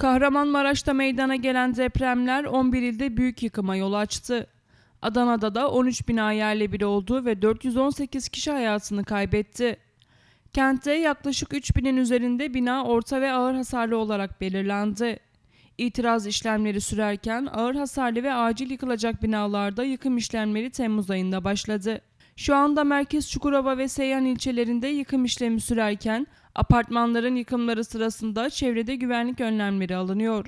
Kahramanmaraş'ta meydana gelen depremler 11 ilde büyük yıkıma yol açtı. Adana'da da 13 bina yerle bir oldu ve 418 kişi hayatını kaybetti. Kentte yaklaşık 3000'in üzerinde bina orta ve ağır hasarlı olarak belirlendi. İtiraz işlemleri sürerken ağır hasarlı ve acil yıkılacak binalarda yıkım işlemleri Temmuz ayında başladı. Şu anda Merkez Çukurova ve Seyhan ilçelerinde yıkım işlemi sürerken apartmanların yıkımları sırasında çevrede güvenlik önlemleri alınıyor.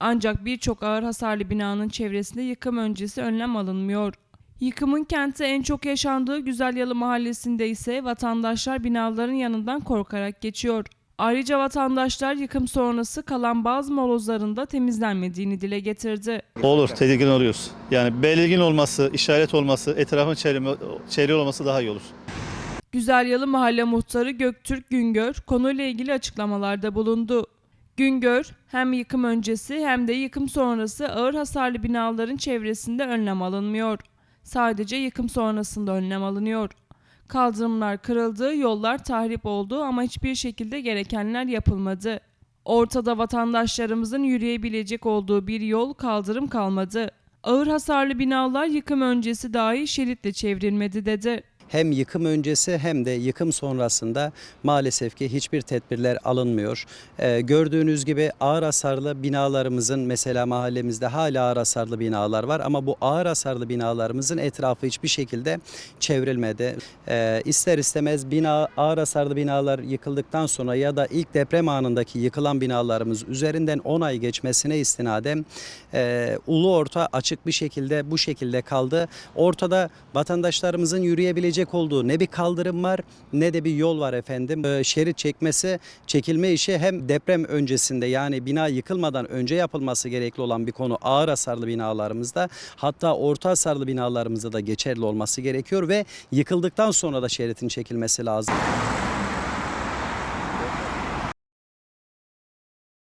Ancak birçok ağır hasarlı binanın çevresinde yıkım öncesi önlem alınmıyor. Yıkımın kentte en çok yaşandığı Güzelyalı mahallesinde ise vatandaşlar binaların yanından korkarak geçiyor. Ayrıca vatandaşlar yıkım sonrası kalan bazı molozların da temizlenmediğini dile getirdi. Olur, tedirgin oluyoruz. Yani belirgin olması, işaret olması, etrafın çevrimi, çevre olması daha iyi olur. Güzelyalı Mahalle Muhtarı Göktürk Güngör konuyla ilgili açıklamalarda bulundu. Güngör hem yıkım öncesi hem de yıkım sonrası ağır hasarlı binaların çevresinde önlem alınmıyor. Sadece yıkım sonrasında önlem alınıyor. Kaldırımlar kırıldı, yollar tahrip oldu ama hiçbir şekilde gerekenler yapılmadı. Ortada vatandaşlarımızın yürüyebilecek olduğu bir yol kaldırım kalmadı. Ağır hasarlı binalar yıkım öncesi dahi şeritle çevrilmedi dedi. Hem yıkım öncesi hem de yıkım sonrasında maalesef ki hiçbir tedbirler alınmıyor. Ee, gördüğünüz gibi ağır hasarlı binalarımızın mesela mahallemizde hala ağır hasarlı binalar var ama bu ağır hasarlı binalarımızın etrafı hiçbir şekilde çevrilmedi. Ee, ister istemez bina ağır hasarlı binalar yıkıldıktan sonra ya da ilk deprem anındaki yıkılan binalarımız üzerinden 10 ay geçmesine istinaden e, ulu orta açık bir şekilde bu şekilde kaldı. Ortada vatandaşlarımızın yürüyebileceği olduğu ne bir kaldırım var ne de bir yol var efendim. Ee, şerit çekmesi, çekilme işi hem deprem öncesinde yani bina yıkılmadan önce yapılması gerekli olan bir konu ağır hasarlı binalarımızda hatta orta hasarlı binalarımızda da geçerli olması gerekiyor ve yıkıldıktan sonra da şeritin çekilmesi lazım.